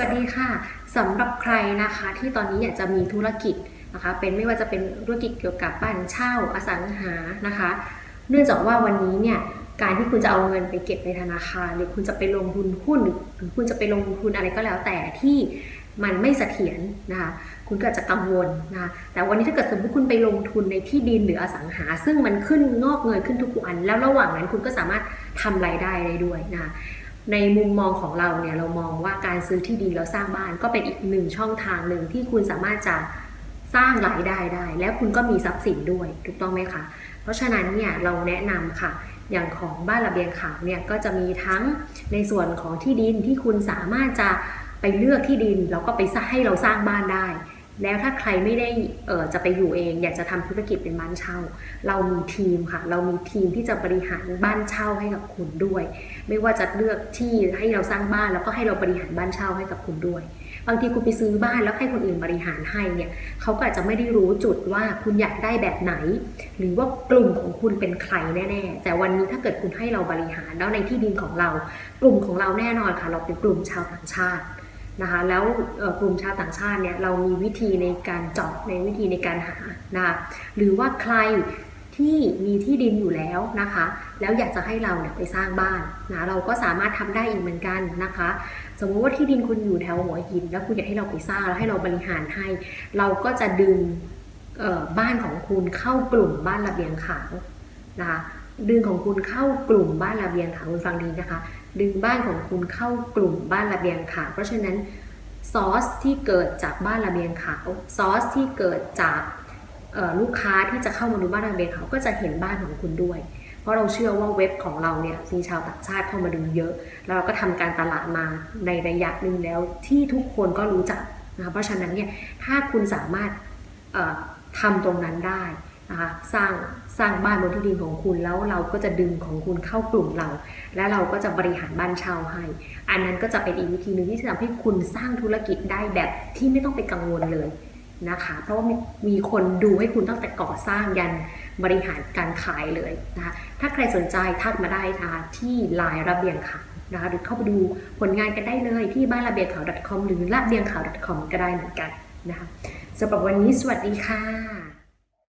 วัสดีค่ะสำหรับใครนะคะที่ตอนนี้อยากจะมีธุรกิจนะคะเป็นไม่ว่าจะเป็นธุรกิจเกี่ยวกับบ้านเช่าอสังหานะคะ เนื่องจากว่าวันนี้เนี่ยการที่คุณจะเอาเงินไปเก็บในธนาคาร หรือคุณจะไปลงทุนหุ้นหรือคุณจะไปลงทุนอะไรก็แล้วแต่ที่มันไม่เสถียรนะคะคุณก็อาจจะกังวลนะคะแต่วันนี้ถ้าเกิดสมมติคุณไปลงทุนในที่ดินหรืออสังหา ซึ่งมันขึ้นงอกเงยขึ้นทุกวัน แล้วระหว่างนั้นคุณก็สามารถทำรายได้ได้ด้วยนะคะ ในมุมมองของเราเนี่ยเรามองว่าการซื้อที่ดินแล้วสร้างบ้านก็เป็นอีกหนึ่งช่องทางหนึ่งที่คุณสามารถจะสร้างรายได้ได้ แล้วคุณก็มีทรัพย์สินด้วยถูกต้องไหมคะเพราะฉะนั้นเนี่ยเราแนะนำค่ะ อย่างของบ้านระเบียงขาวเนี่ยก็จะมีทั้งในส่วนของที่ดินที่คุณสามารถจะไปเลือกที่ดินแล้วก็ไปให้เราสร้างบ้านได้ แล้วถ้าใครไม่ได้เจะไปอยู่เอง อยากจะทำธุรกิจเป็นบ้านเช่า เรามีทีมค่ะ เรามีทีมที่จะบริหารบ้านเช่าให้กับคุณด้วย ไม่ว่าจะเลือกที่ให้เราสร้างบ้านแล้วก็ให้เราบริหารบ้านเช่าให้กับคุณด้วย บางทีคุณไปซื้อบ้านแล้วให้คนอื่นบริหารให้เนี่ยเขาก็อาจจะไม่ได้รู้จุดว่าคุณอยากได้แบบไหน หรือว่ากลุ่มของคุณเป็นใครแน่ ๆ แต่วันนี้ถ้าเกิดคุณให้เราบริหารแล้วในที่ดินของเรา กลุ่มของเราแน่นอนค่ะ เราเป็นกลุ่มชาวต่างชาติ นะคะแล้วกลุ่มชาวต่างชาติเนี่ยเรามีวิธีในการเจาะในวิธีในการหานะคะหรือว่าใครที่มีที่ดินอยู่แล้วนะคะ แล้วอยากจะให้เราเนี่ยไปสร้างบ้านนะเราก็สามารถทำได้อีกเหมือนกันนะคะ สมมติว่าที่ดินคุณอยู่แถวหัวหิน แล้วคุณอยากให้เราไปสร้างแล้วให้เราบริหารให้ เราก็จะดึงบ้านของคุณเข้ากลุ่มบ้านระเบียงขาวนะคะ ดึงของคุณเข้ากลุ่มบ้านระเบียงขาวคุณฟังดีนะคะ ดึงบ้านของคุณเข้ากลุ่มบ้านระเบียงขาวเพราะฉะนั้นซอสที่เกิดจากบ้านระเบียงขาวซอสที่เกิดจากลูกค้าที่จะเข้ามาดูบ้านระเบียงขาวก็จะเห็นบ้านของคุณด้วย เพราะเราเชื่อว่าเว็บของเราเนี่ยมีชาวต่างชาติเข้ามาดูเยอะ แล้วเราก็ทำการตลาดมาในระยะหนึ่งแล้วที่ทุกคนก็รู้จักนะคะเพราะฉะนั้นเนี่ยถ้าคุณสามารถเอ่อทำตรงนั้นได้ นะคะสร้างสร้างบ้านบนที่ดินของคุณแล้วเราก็จะดึงของคุณเข้ากลุ่มเรา และเราก็จะบริหารบ้านเช่าให้ อันนั้นก็จะเป็นอีกวิธีหนึ่งที่จะทำให้คุณสร้างธุรกิจได้แบบที่ไม่ต้องไปกังวลเลยนะคะ เพราะว่ามีคนดูให้คุณตั้งแต่ก่อสร้างยันบริหารการขายเลยนะคะถ้าใครสนใจทักมาได้นะคะที่ไลน์ระเบียงขาวนะคะหรือเข้าไปดูผลงานกันได้เลยที่บ้านระเบียงขาว .com หรือระเบียงขาว .com ก็ได้เหมือนกันนะคะสำหรับวันนี้สวัสดีค่ะ